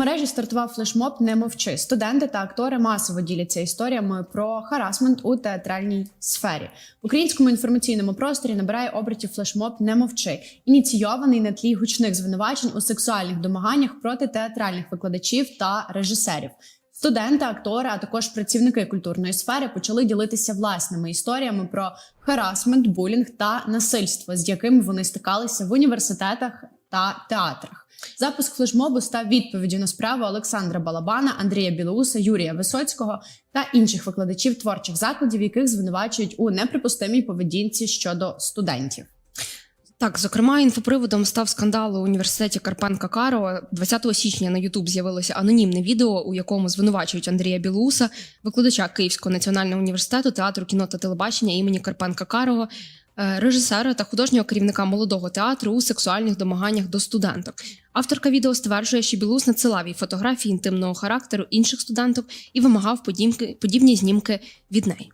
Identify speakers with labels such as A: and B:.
A: Мережі стартував флешмоб Не мовчи. Студенти та актори масово діляться історіями про харасмент у театральній сфері. В українському інформаційному просторі набирає обертів флешмоб Не мовчи, ініційований на тлі гучних звинувачень у сексуальних домаганнях проти театральних викладачів та режисерів. Студенти, актори, а також працівники культурної сфери почали ділитися власними історіями про харасмент, булінг та насильство, з якими вони стикалися в університетах та театрах. Запуск флешмобу став відповіддю на справу Олександра Балабана, Андрія Білоуса, Юрія Висоцького та інших викладачів творчих закладів, яких звинувачують у неприпустимій поведінці щодо студентів.
B: Так, зокрема, інфоприводом став скандал у університеті Карпенка Карова. 20 січня на Ютуб з'явилося анонімне відео, у якому звинувачують Андрія Білуса, викладача Київського національного університету театру кіно та телебачення імені Карпенка Карова, режисера та художнього керівника молодого театру у сексуальних домаганнях до студенток. Авторка відео стверджує, що Білус надсилав їй фотографії інтимного характеру інших студенток і вимагав подібні знімки від неї.